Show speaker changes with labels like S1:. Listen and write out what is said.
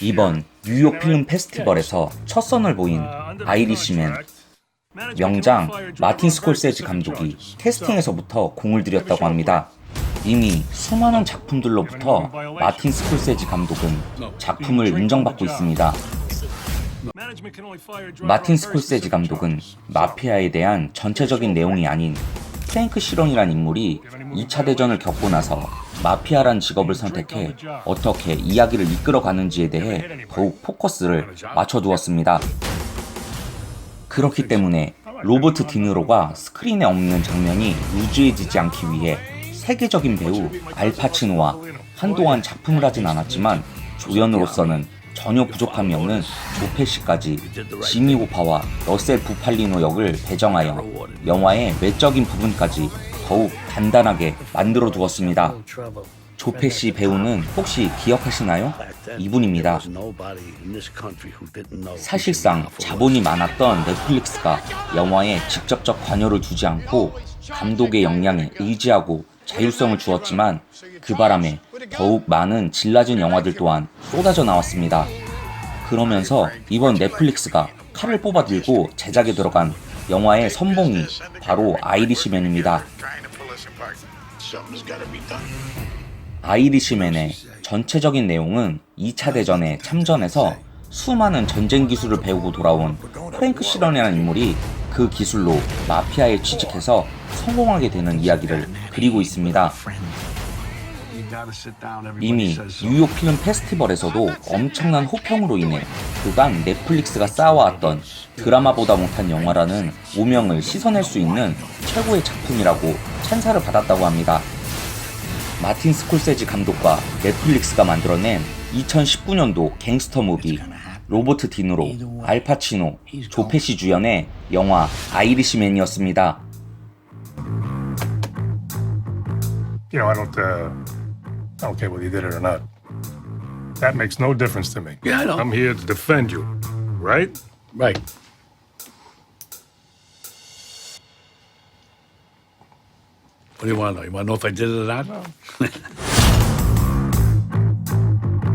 S1: 이번 뉴욕 필름 페스티벌에서 첫 선을 보인 아이리시맨 명장 마틴 스콜세지 감독이 캐스팅에서부터 공을 들였다고 합니다. 이미 수많은 작품들로부터 마틴 스콜세지 감독은 작품을 인정받고 있습니다. 마틴 스콜세지 감독은 마피아에 대한 전체적인 내용이 아닌 프랭크 시런이란 인물이 2차 대전을 겪고 나서 마피아란 직업을 선택해 어떻게 이야기를 이끌어가는지에 대해 더욱 포커스를 맞춰두었습니다. 그렇기 때문에 로버트 디니로가 스크린에 없는 장면이 루즈해지지 않기 위해 세계적인 배우 알파치노와 한동안 작품을 하진 않았지만 조연으로서는 전혀 부족함이 없는 조페시까지 지미 호파와 러셀 부팔리노 역을 배정하여 영화의 외적인 부분까지 더욱 단단하게 만들어 두었습니다. 조페시 배우는 혹시 기억하시나요? 이분입니다. 사실상 자본이 많았던 넷플릭스가 영화에 직접적 관여를 두지 않고 감독의 역량에 의지하고 자율성을 주었지만 그 바람에 더욱 많은 질 낮은 영화들 또한 쏟아져 나왔습니다. 그러면서 이번 넷플릭스가 칼을 뽑아 들고 제작에 들어간 영화의 선봉이 바로 아이리시맨입니다. 아이리시맨의 전체적인 내용은 2차 대전에 참전해서 수많은 전쟁 기술을 배우고 돌아온 프랭크 시런이라는 인물이 그 기술로 마피아에 취직해서 성공하게 되는 이야기를 그리고 있습니다. 이미 뉴욕 필름 페스티벌에서도 엄청난 호평으로 인해 그간 넷플릭스가 쌓아왔던 드라마보다 못한 영화라는 오명을 씻어낼 수 있는 최고의 작품이라고 찬사를 받았다고 합니다. 마틴 스콜세지 감독과 넷플릭스가 만들어낸 2019년도 갱스터 무비 로버트 디누로, 알파치노, 조페시 주연의 영화 아이리시맨이었습니다.
S2: you know, I don't, uh, I don't care whether you did it or not. That makes no difference to me.
S3: Yeah, I know.
S2: I'm here to defend you, right?
S3: Right. What do you want to know? You want to know if I did it or not?